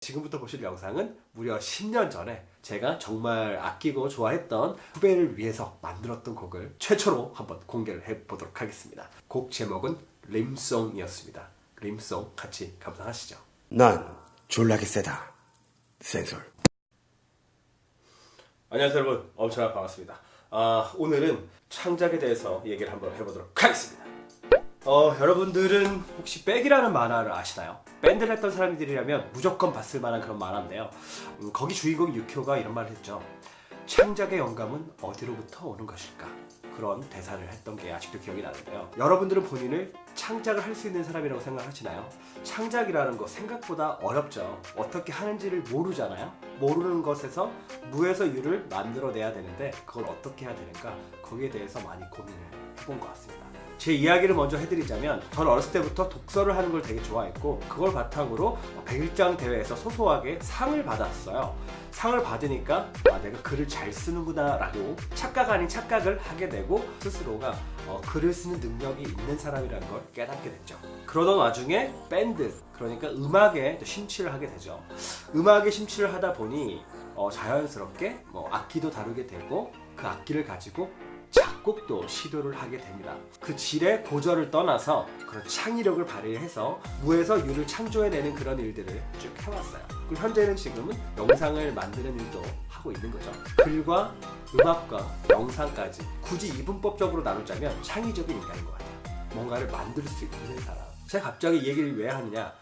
지금부터 보실 영상은 무려 10년 전에 제가 정말 아끼고 좋아했던 후배를 위해서 만들었던 곡을 최초로 한번 공개를 해보도록 하겠습니다. 곡 제목은 림송이었습니다. 림송 같이 감상하시죠. 난 졸라게 세다. 센솔. 안녕하세요 여러분 엄청나게 반갑습니다 아, 오늘은 창작에 대해서 얘기를 한번 해보도록 하겠습니다 어, 여러분들은 혹시 백이라는 만화를 아시나요? 밴드를 했던 사람들이라면 무조건 봤을 만한 그런 만화인데요 음, 거기 주인공 유키오가 이런 말을 했죠 창작의 영감은 어디로부터 오는 것일까? 그런 대사를 했던 게 아직도 기억이 나는데요 여러분들은 본인을 창작을 할 수 있는 사람이라고 생각하시나요? 창작이라는 거 생각보다 어렵죠 어떻게 하는지를 모르잖아요 모르는 것에서 무에서 유를 만들어내야 되는데 그걸 어떻게 해야 되는가 거기에 대해서 많이 고민을 해본 것 같습니다. 제 이야기를 먼저 해드리자면 전 어렸을 때부터 독서를 하는 걸 되게 좋아했고 그걸 바탕으로 백일장 대회에서 소소하게 상을 받았어요. 상을 받으니까 아, 내가 글을 잘 쓰는구나 라고 착각 아닌 착각을 하게 되고 스스로가 어, 글을 쓰는 능력이 있는 사람이라는 걸 깨닫게 됐죠. 그러던 와중에 밴드 그러니까 음악에 또 심취를 하게 되죠. 음악에 심취를 하다 보니 어, 자연스럽게 뭐 악기도 다루게 되고 그 악기를 가지고 작곡도 시도를 하게 됩니다. 그 질의 고절을 떠나서 그런 창의력을 발휘해서 무에서 유를 창조해내는 그런 일들을 쭉 해왔어요. 그리고 현재는 지금은 영상을 만드는 일도 하고 있는 거죠. 글과 음악과 영상까지 굳이 이분법적으로 나누자면 창의적인 인간인 것 같아요. 뭔가를 만들 수 있는 사람. 제가 갑자기 이 얘기를 왜 하느냐?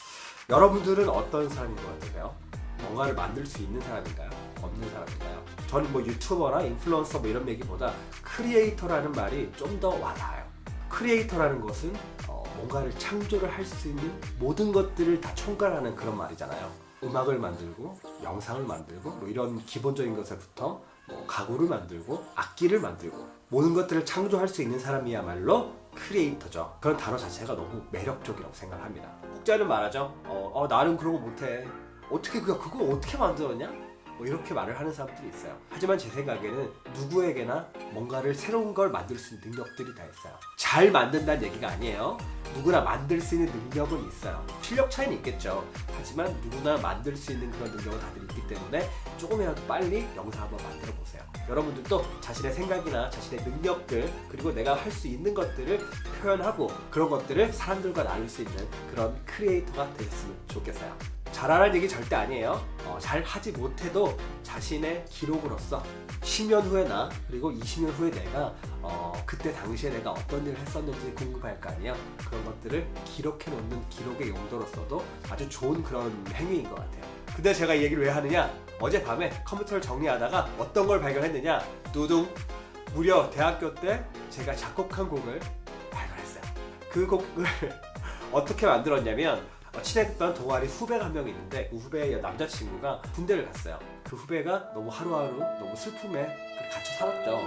여러분들은 어떤 사람인 것 같으세요? 뭔가를 만들 수 있는 사람인가요? 없는 사람인가요? 저는 뭐 유튜버나 인플루언서 뭐 이런 얘기보다 크리에이터라는 말이 좀 더 와닿아요. 크리에이터라는 것은 어, 뭔가를 창조를 할 수 있는 모든 것들을 다 총괄하는 그런 말이잖아요. 음악을 만들고 영상을 만들고 뭐 이런 기본적인 것에부터 뭐 가구를 만들고 악기를 만들고 모든 것들을 창조할 수 있는 사람이야말로 크리에이터죠. 그런 단어 자체가 너무 매력적이라고 생각합니다. 혹자는 말하죠. 어, 어, 나는 그런 거 못해. 어떻게 그거 그거 어떻게 만들었냐? 뭐 이렇게 말을 하는 사람들이 있어요. 하지만 제 생각에는 누구에게나 뭔가를 새로운 걸 만들 수 있는 능력들이 다 있어요. 잘 만든다는 얘기가 아니에요. 누구나 만들 수 있는 능력은 있어요. 실력 차이는 있겠죠. 하지만 누구나 만들 수 있는 그런 능력은 다들 있기 때문에 조금이라도 빨리 영상 한번 만들어 보세요. 여러분들도 자신의 생각이나 자신의 능력들 그리고 내가 할 수 있는 것들을 표현하고 그런 것들을 사람들과 나눌 수 있는 그런 크리에이터가 되셨으면 좋겠어요. 잘하라는 얘기 절대 아니에요. 어, 잘 하지 못해도 자신의 기록으로서 10년 후에나 그리고 20년 후에 내가 어, 그때 당시에 내가 어떤 일을 했었는지 궁금할 거 아니에요. 그런 것들을 기록해 놓는 기록의 용도로서도 아주 좋은 그런 행위인 것 같아요. 근데 제가 이 얘기를 왜 하느냐? 어젯밤에 컴퓨터를 정리하다가 어떤 걸 발견했느냐? 두둥! 무려 대학교 때 제가 작곡한 곡을 발견했어요. 그 곡을 어떻게 만들었냐면 어, 친했던 동아리 후배가 한 명 있는데 그 후배의 남자친구가 군대를 갔어요. 그 후배가 너무 하루하루 너무 슬픔에 갇혀 살았죠.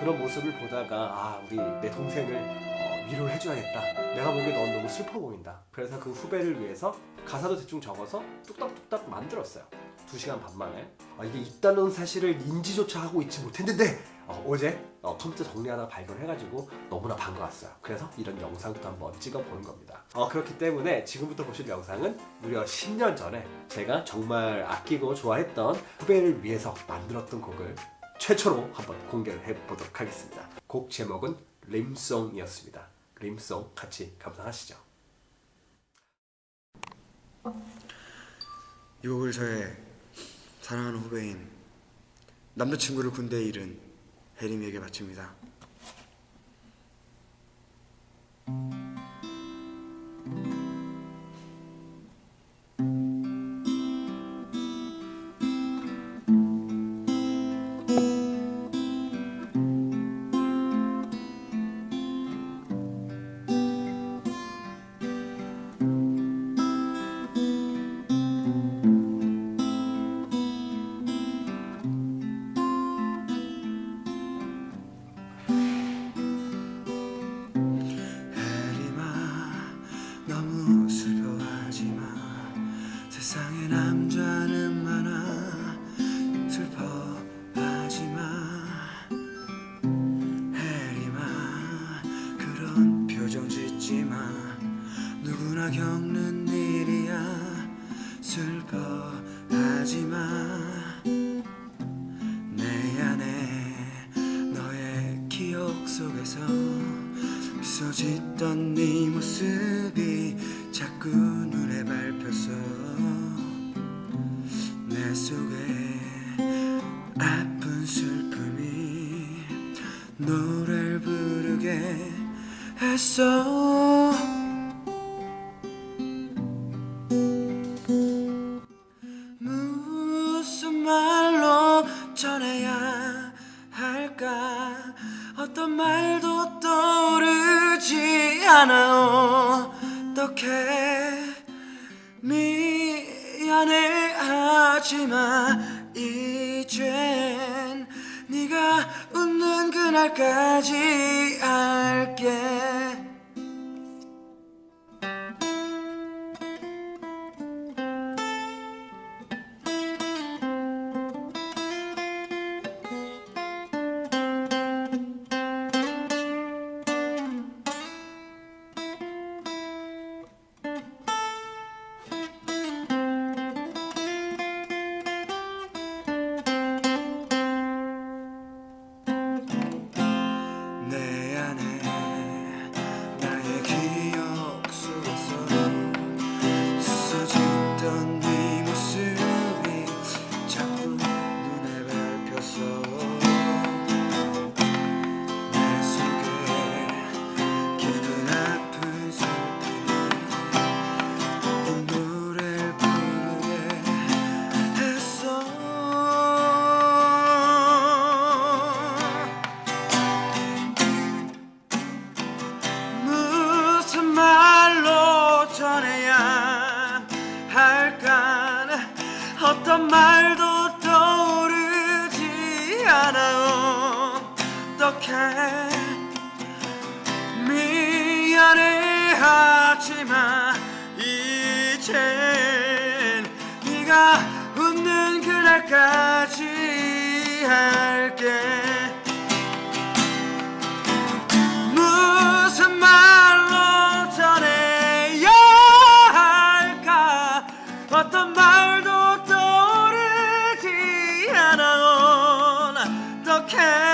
그런 모습을 보다가 아 우리 내 동생을 어, 위로를 해줘야겠다. 내가 보기에 넌 너무 슬퍼 보인다. 그래서 그 후배를 위해서 가사도 대충 적어서 뚝딱뚝딱 만들었어요. 두 시간 반 만에 아, 이게 있다는 사실을 인지조차 하고 있지 못했는데 어, 어제 어, 컴퓨터 정리하다가 발견해가지고 너무나 반가웠어요. 그래서 이런 영상도 한번 찍어보는 겁니다. 어, 그렇기 때문에 지금부터 보실 영상은 무려 10년 전에 제가 정말 아끼고 좋아했던 후배를 위해서 만들었던 곡을 최초로 한번 공개를 해보도록 하겠습니다. 곡 제목은 림송이었습니다. 림송 같이 감상하시죠. 이 곡을 저의 사랑하는 후배인 남자친구를 군대에 잃은 혜림이에게 바칩니다. 남자는 많아 슬퍼하지 마. 혜림아 그런 표정 짓지 마. 누구나 겪는 일이야. 슬퍼 하지마. 내 안에 너의 기억 속에서 미소 짓던 네 모습이 자꾸 눈에 밟혔어 내 속에 아픈 슬픔이 노래를 부르게 했어. 무슨 말로 전해야 할까? 어떤 말도 떠오르지 않아 어떡해 하지마. 이젠 네가 웃는 그날까지 할게 할까 어떤 말도 떠오르지 않아 어떡해. 미안해 하지마 이젠 네가 웃는 그날까지 할게 말도 떠오르지 않아. 어떡해